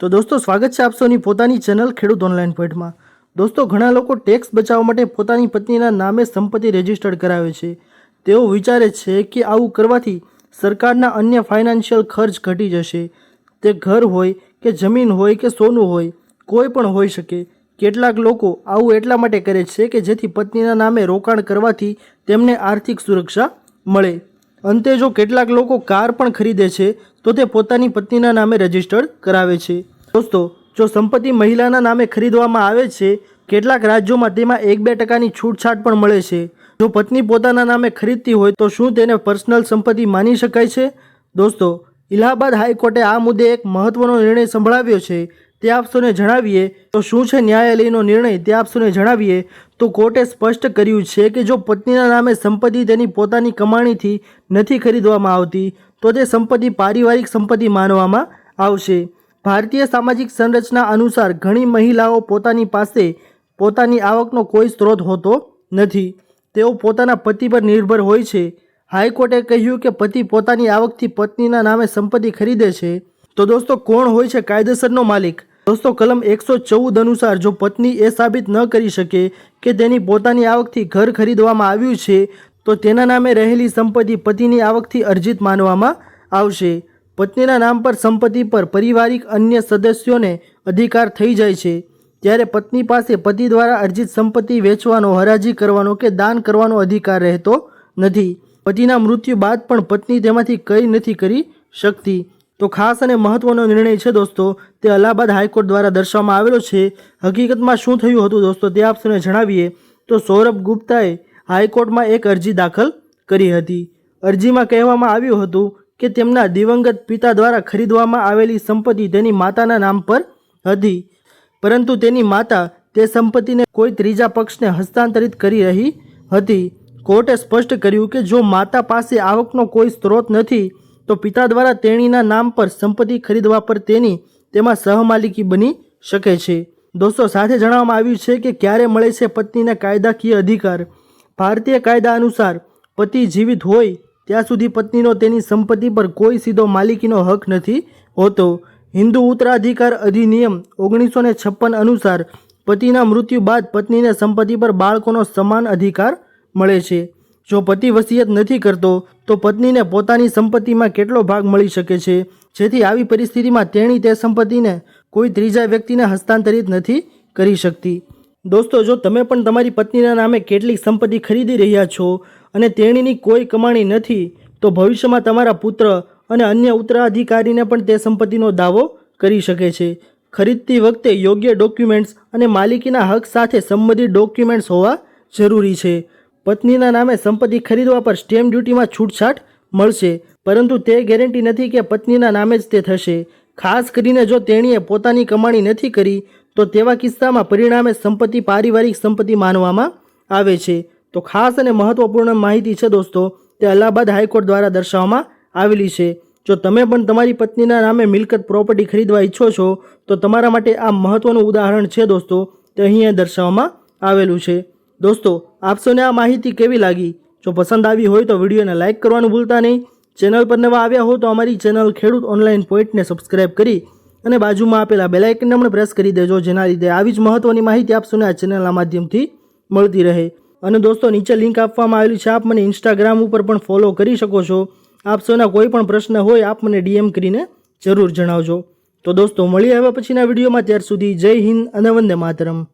તો દોસ્તો, સ્વાગત છે આપ સૌની પોતાની ચેનલ ખેડૂત ઓનલાઈન પોઈન્ટમાં દોસ્તો, ઘણા લોકો ટેક્સ બચાવવા માટે પોતાની પત્નીના નામે સંપત્તિ રજીસ્ટર્ડ કરાવે છે. તેઓ વિચારે છે કે આવું કરવાથી સરકારના અન્ય ફાઇનાન્શિયલ ખર્ચ ઘટી જશે. તે ઘર હોય કે જમીન હોય કે સોનું હોય, કોઈ પણ હોઈ શકે. કેટલાક લોકો આવું એટલા માટે કરે છે કે જેથી પત્નીના નામે રોકાણ કરવાથી તેમને આર્થિક સુરક્ષા મળે. અંતે જો કેટલાક લોકો કાર પણ ખરીદે છે, તો તે પોતાની પત્નીના નામે રજીસ્ટર્ડ કરાવે છે. દોસ્તો, જો સંપત્તિ મહિલાના નામે ખરીદવામાં આવે છે, કેટલાક રાજ્યોમાં તેમાં એક બે ટકાની છૂટછાટ પણ મળે છે. જો પત્ની પોતાના નામે ખરીદતી હોય, તો શું તેને પર્સનલ સંપત્તિ માની શકાય છે? દોસ્તો, ઇલાહાબાદ હાઈકોર્ટે આ મુદ્દે એક મહત્વનો નિર્ણય સંભળાવ્યો છે. તે આપ જણાવીએ, તો શું છે ન્યાયાલયનો નિર્ણય? તે આપ જણાવીએ, તો કોર્ટે સ્પષ્ટ કર્યું છે કે જો પત્નીના નામે સંપત્તિ તેની પોતાની કમાણીથી નથી ખરીદવામાં આવતી, તો તે સંપત્તિ પારિવારિક સંપત્તિ માનવામાં આવશે. ભારતીય સામાજિક સંરચના અનુસાર ઘણી મહિલાઓ પોતાની પાસે પોતાની આવકનો કોઈ સ્ત્રોત હોતો નથી. તેઓ પોતાના પતિ પર નિર્ભર હોય છે. હાઈકોર્ટે કહ્યું કે પતિ પોતાની આવકથી પત્નીના નામે સંપત્તિ ખરીદે છે. તો દોસ્તો, કોણ હોય છે કાયદેસરનો માલિક? દોસ્તો, કલમ એકસો ચૌદ અનુસાર જો પત્ની એ સાબિત ન કરી શકે કે તેની પોતાની આવકથી ઘર ખરીદવામાં આવ્યું છે, તો તેના નામે રહેલી સંપત્તિ પતિની આવકથી અર્જિત માનવામાં આવશે. પત્નીના નામ પર સંપત્તિ પર પારિવારિક અન્ય સદસ્યોને અધિકાર થઈ જાય છે. ત્યારે પત્ની પાસે પતિ દ્વારા અર્જિત સંપત્તિ વેચવાનો, હરાજી કરવાનો કે દાન કરવાનો અધિકાર રહેતો નથી. પતિના મૃત્યુ બાદ પણ પત્ની તેમાંથી કંઈ નથી કરી શકતી. તો ખાસ અને મહત્વનો નિર્ણય છે દોસ્તો, તે અલ્હાબાદ હાઈકોર્ટ દ્વારા દર્શાવવામાં આવેલો છે. હકીકતમાં શું થયું હતું દોસ્તો તે આપ જણાવીએ. તો સૌરભ ગુપ્તાએ હાઈકોર્ટમાં એક અરજી દાખલ કરી હતી. અરજીમાં કહેવામાં આવ્યું હતું કે તેમના દિવંગત પિતા દ્વારા ખરીદવામાં આવેલી સંપત્તિ તેની માતાના નામ પર હતી. પરંતુ તેની માતા તે સંપત્તિને કોઈ ત્રીજા પક્ષને હસ્તાંતરિત કરી રહી હતી. કોર્ટે સ્પષ્ટ કર્યું કે જો માતા પાસે આવકનો કોઈ સ્ત્રોત નથી તો પિતા દ્વારા તેણીના નામ પર સંપત્તિ ખરીદવા પર તેની તેમાં સહમાલિકી બની શકે છે. દોસ્તો, સાથે જણાવવામાં આવ્યું છે કે ક્યારે મળે છે પત્નીને કાયદાકીય અધિકાર? ભારતીય કાયદા અનુસાર પતિ જીવિત હોય ત્યાં સુધી પત્નીનો તેની સંપત્તિ પર કોઈ સીધો માલિકીનો હક નથી હોતો. હિન્દુ ઉત્તરાધિકાર અધિનિયમ ઓગણીસો ને છપ્પન અનુસાર પતિના મૃત્યુ બાદ પત્નીને સંપત્તિ પર બાળકોનો સમાન અધિકાર મળે છે. જો પતિ વસિયત નથી કરતો તો પત્નીને પોતાની સંપત્તિમાં કેટલો ભાગ મળી શકે છે? જેથી આવી પરિસ્થિતિમાં તેણી તે સંપત્તિને કોઈ ત્રીજા વ્યક્તિને હસ્તાંતરિત નથી કરી શકતી. દોસ્તો, જો તમે પણ તમારી પત્નીના નામે કેટલીક સંપત્તિ ખરીદી રહ્યા છો અને તેણીની કોઈ કમાણી નથી, તો ભવિષ્યમાં તમારા પુત્ર અને અન્ય ઉત્તરાધિકારીને પણ તે સંપત્તિનો દાવો કરી શકે છે. ખરીદતી વખતે યોગ્ય ડોક્યુમેન્ટ્સ અને માલિકીના હક સાથે સંબંધિત ડોક્યુમેન્ટ્સ હોવા જરૂરી છે. પત્નીના નામે સંપત્તિ ખરીદવા પર સ્ટેમ્પ ડ્યુટીમાં છૂટછાટ મળશે, પરંતુ તે ગેરંટી નથી કે પત્નીના નામે જ તે થશે. ખાસ કરીને જો તેણીએ પોતાની કમાણી નથી કરી, તો તેવા કિસ્સામાં પરિણામે સંપત્તિ પારિવારિક સંપત્તિ માનવામાં આવે છે. તો ખાસ અને મહત્વપૂર્ણ માહિતી છે દોસ્તો, તે અલ્હાબાદ હાઈકોર્ટ દ્વારા દર્શાવવામાં આવેલી છે. જો તમે પણ તમારી પત્નીના નામે મિલકત પ્રોપર્ટી ખરીદવા ઈચ્છો છો, તો તમારા માટે આ મહત્વનું ઉદાહરણ છે દોસ્તો, તે અહીંયા દર્શાવવામાં આવેલું છે. દોસ્તો આપસોને આ માહિતી કેવી લાગી? જો પસંદ આવી હોય તો વિડીયોને લાઇક કરવાનું ભૂલતા નહીં. ચેનલ પર નવા આવ્યા હો તો અમારી ચેનલ ખેડૂત ઓનલાઈન પોઈન્ટને સબસ્ક્રાઇબ કરી અને બાજુમાં આપેલા બેલાઇકનને પણ પ્રેસ કરી દેજો, જેના લીધે આવી જ મહત્ત્વની માહિતી આપશોને આ ચેનલના માધ્યમથી મળતી રહે. અને દોસ્તો, નીચે લિંક આપવામાં આવેલી છે. આપ મને ઇન્સ્ટાગ્રામ ઉપર પણ ફોલો કરી શકો છો. આપ સૌના કોઈ પણ પ્રશ્ન હોય, આપ મને ડીએમ કરીને જરૂર જણાવજો. તો દોસ્તો, મળીએ હવે પછીના વિડીયોમાં. ત્યાર સુધી જય હિન્દ અને વંદે માતરમ.